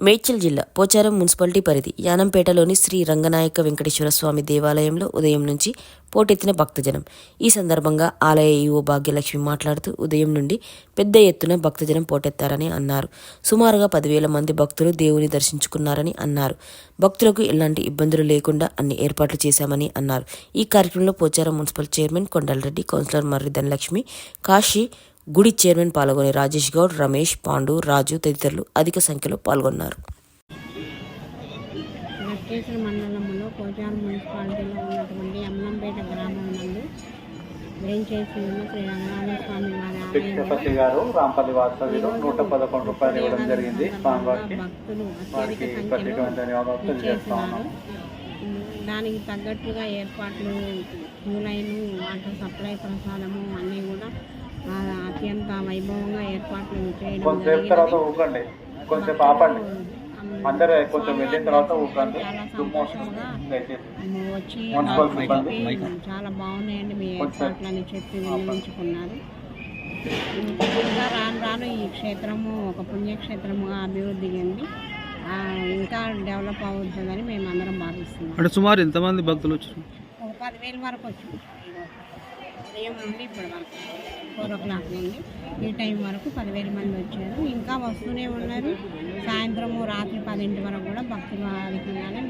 మేడ్చల్ జిల్లా పోచారం మున్సిపాలిటీ పరిధి యానంపేటలోని శ్రీ రంగనాయక వెంకటేశ్వర స్వామి దేవాలయంలో ఉదయం నుంచి పోటెత్తిన భక్తజనం. ఈ సందర్భంగా ఆలయ ఈవో భాగ్యలక్ష్మి మాట్లాడుతూ ఉదయం నుండి పెద్ద ఎత్తున భక్తజనం పోటెత్తారని అన్నారు. సుమారుగా పదివేల మంది భక్తులు దేవుని దర్శించుకున్నారని అన్నారు. భక్తులకు ఎలాంటి ఇబ్బందులు లేకుండా అన్ని ఏర్పాట్లు చేశామని అన్నారు. ఈ కార్యక్రమంలో Pocharam municipal chairman Kondalareddy councillor Marri Dhanalakshmi Kashi గుడి చైర్మన్ పాల్గొనే రాజేష్ గౌడ్ రమేష్ పాండు రాజు తదితరులు అధిక సంఖ్యలో పాల్గొన్నారు. మండలంలో కోచారం మున్సిపాలిటీలో ఉన్నటువంటి అమ్మంపేట గ్రామం నందు ఉన్న శ్రీ రంగనాథ స్వామి వారి ఆలయంలో భిక్షపతి గారు రాంపల్లి వాస్తవ్యులు నూట పదకొండు రూపాయలు ఇవ్వడం జరిగింది. స్వామివారికి భక్తులు వారికి అత్యధిక సంఖ్యలో ప్రత్యేకమైన ధన్యవాదాలు తెలియజేస్తా ఉన్నాం చేస్తున్నారు దానికి తగ్గట్టుగా ఏర్పాట్లు లైన్ వాటర్ సప్లై ప్రసాదము అన్నీ కూడా అత్యంత వైభవంగా ఏర్పాట్లు చేయడం. ఊకండి కొంచెంసేపు ఆపండి. అందరూ కొంచెం వెళ్ళిన తర్వాత ఊకండి చాలా బాగున్నాయండి మీ కొంచెం. ఏర్పాట్లని చెప్పి వినియోగించుకున్నారు. ఇంకా రాను రాను ఈ క్షేత్రము ఒక పుణ్యక్షేత్రముగా అభివృద్ధి చెంది ఇంకా డెవలప్ అవుతుందని మేము అందరం భావిస్తున్నాం. అంటే సుమారు ఎంతమంది భక్తులు వచ్చారు? ఒక పదివేల వరకు వచ్చింది ఉదయం నుండి ఇప్పటి వరకు ఫోర్ ఓ క్లాక్ నుండి ఈ టైం వరకు పదివేల మంది వచ్చారు. ఇంకా వస్తూనే ఉన్నారు. సాయంత్రము రాత్రి పదింటి వరకు కూడా భక్తులు అధికంగానే